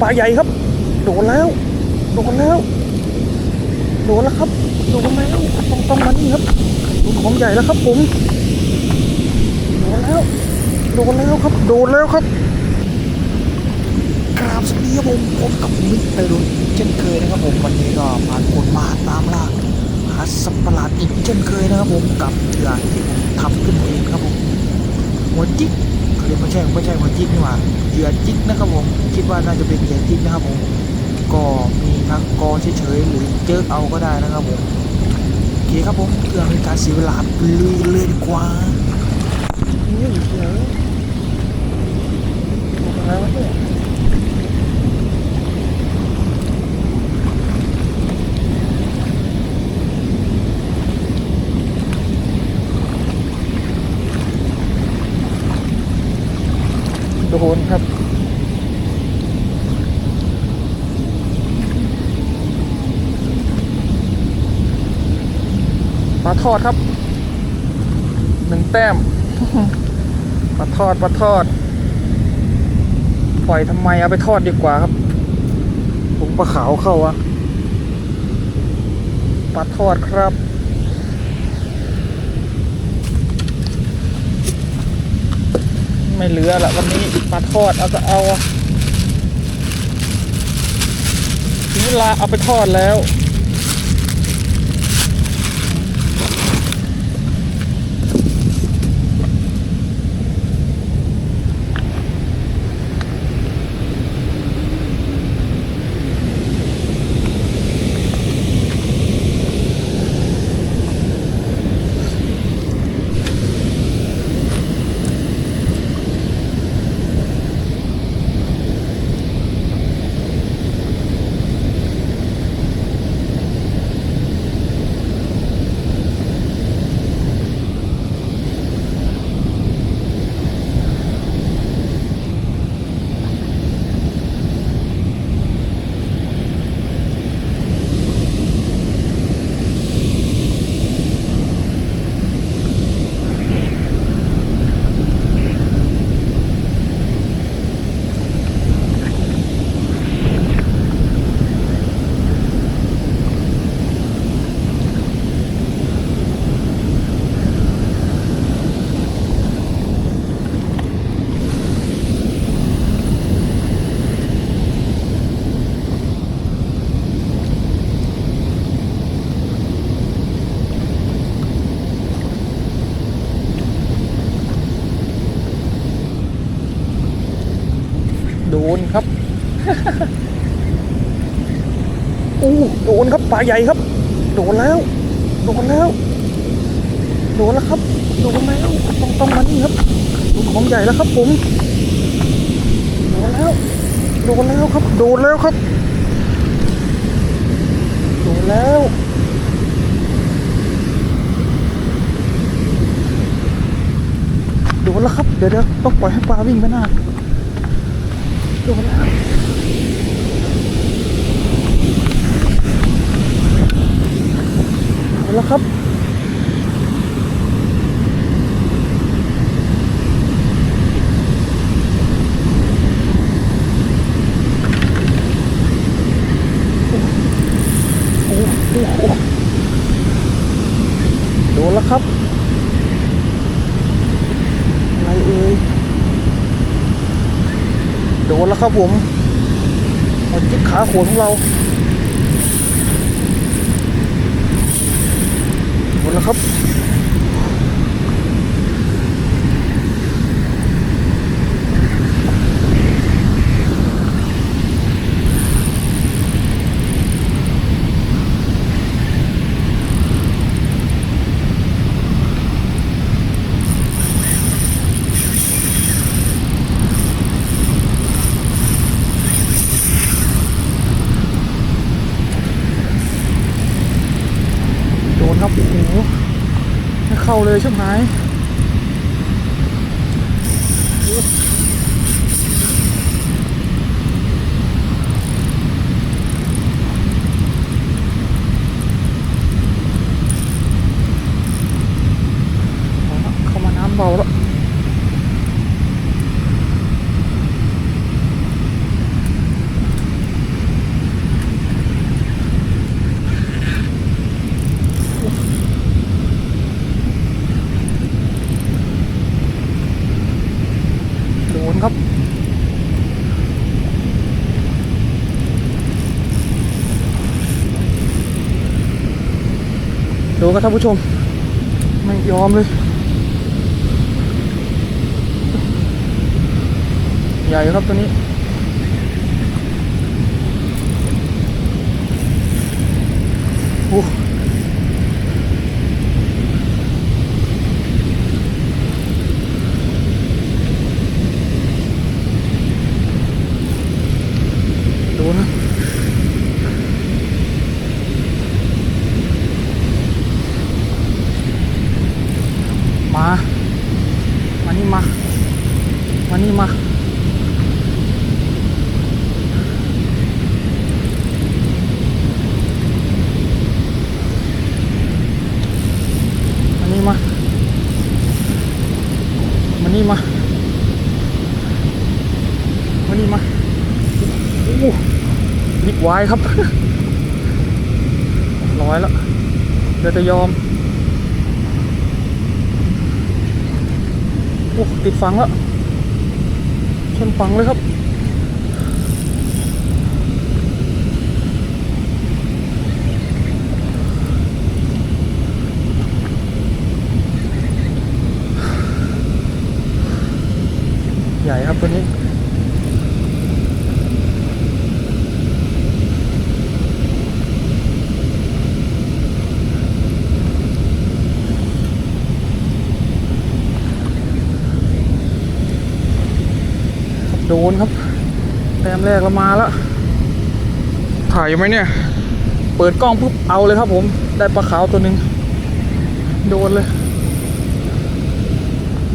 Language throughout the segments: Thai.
ปลาใหญ่ครับ โดนแล้ว โดนแล้ว โดนแล้วครับ โดนแล้วต้องต้องมานี่ครับโดนของใหญ่แล้วครับ ผม โดนแล้ว โดนแล้วครับ โดนแล้วครับกราบสวัสดีครับผมผมกับมิสเตอร์ลุนเช่นเคยนะครับผมวันนี้ก็ผ่านคนมาตามล่าหาสัตว์ประหลาดอีกเช่นเคยนะครับผมกับเถื่อที่ผมทำขึ้นเองครับผมหัวจิก เขาเรียวไม่ใช่ไม่ใช่หัวจิกนี่หว่าเหยื่อจิกนะครับผมคิดว่าน่าจะเป็นเหยื่อจิกนะครับผมก็มีทั้งกอเฉยๆหรือเจิกเอาก็ได้นะครับผมโอเคครับผมเพื่อไม่ให้การเสียเวลาลุยเลยดีกว่านี่เดี๋ยวนแล้วเนี่ย โดนครับ ปลาทอดครับหนึ่งแต้มปลาทอดปลาทอด ปล่อยทำไมเอาไปทอดดีกว่าครับผมปลาขาวเข้าอะปลาทอดครับไม่เหลือละวันนี้ปลาทอดเอาจะเอาอะถึงเวลาเอาไปทอดแล้ว ดนครับอู้โดนครับปลาใหญ่ครับ โดนแล้ว โดนแล้ว โดนแล้วครับ โดนแล้วต้องต้องมานี่ครับโดนของใหญ่แล้วครับผมโดนแล้ว โดนแล้วครับ โดนแล้วครับ โดนแล้วโดนแล้วครับ เดี๋ยวเดี๋ยวต้องปล่อยให้ปลาวิ่งไปหน้า โดนแล้วครับโอ้โหโดนแล้วครับ อะไรเอ่ย โดนแล้วครับผมหมดจิกขาโขนของเราโดนแล้วครับ โดนครับโอ้โหไม่ เข้าเลยใช่ไหมโอ้เอาละเข้ามาน้ำเบาแล้ว นครับท่านผู้ชม ไม่ยอมเลย ใหญ่ครับตัวนี้ โอ้ดูนะ มา มานี่มา มานี่มา มานี่มา มานี่มา มานี่มาโอ้โหบิ๊กไวายครับร้อยแล้วเดี๋ยวจะยอมโอ้ติดฟังแล้วชนฟังเลยครับใหญ่ครับตัวนี้ โดนครับแต้มแรกเรามาแล้วถ่ายอยู่ไหมเนี่ย เปิดกล้องปุ๊บเอาเลยครับผม ได้ปลาขาวตัวหนึ่งโดนเลย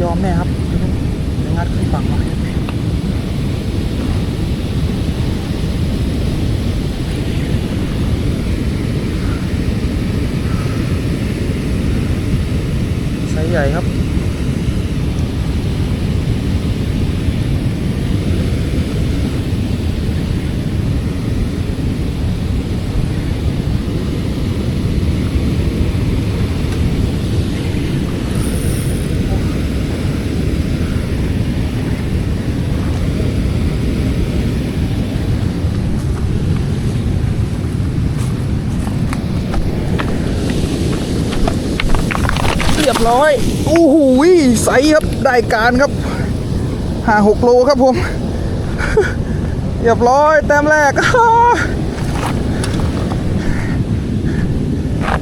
ยอมแน่ครับงัดขึ้นฝั่งมาไซส์ใหญ่ครับ เร้อยโอ้โหใสครับได้การครับห้าหกโลครับผมเรียบร้อยแต้มแรก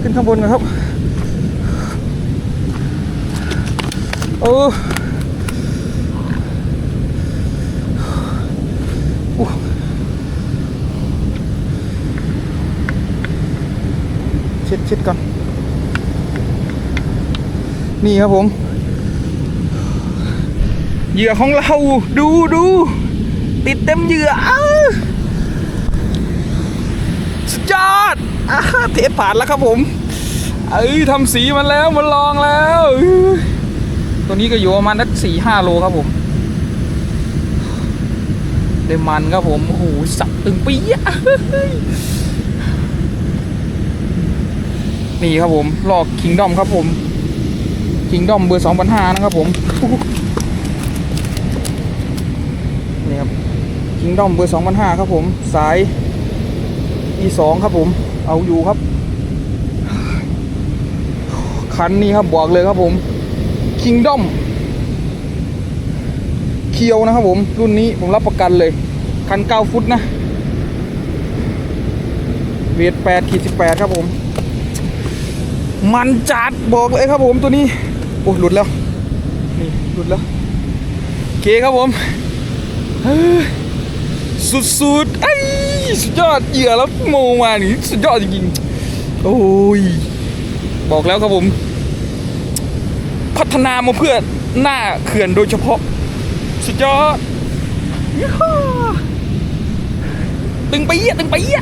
ขึ้นข้างบนกันครับเอออู้เช็ดเช็ดก่อน นี่ครับผมเหยื่อของเราดูดูติดเต็มเหยื่ออสุดยอดอเทสผ่านแล้วครับผมเอ้ยทำสีมันแล้วมันลองแล้ว ตัวนี้ก็อยู่ประมาณนักสี่ห้าโลครับผมได้มันครับผมโอ้โหสับตึงปี๊ะนี่ครับผมลอกคิงดอมครับผม คิงดอมเบอร์2,500นห้านะครับผมนี่ครับคิงดอมเบอร์2,500ครับผม สาย E2 ครับผม เอาอยู่ครับ คันนี้ครับบอกเลยครับผมคิงดอมเคียวนะครับผม รุ่นนี้ผมรับประกันเลย คัน9ฟุตนะเวท8ขีด18ครับผม มันจัดบอกเลยครับผมตัวนี้ โอ้หลุดแล้ว นี่หลุดแล้วโอเคครับผมเฮ้ยสุดๆไอ้ยสุดยอดเหยื่อแล้วโมมานี่สุดยอดจริงๆโอ้ยบอกแล้วครับผม พัฒนามาเพื่อหน้าเขื่อนโดยเฉพาะ สุดยอดยี่ห้อตึงไปเยี่ยตึงไปเยี่ย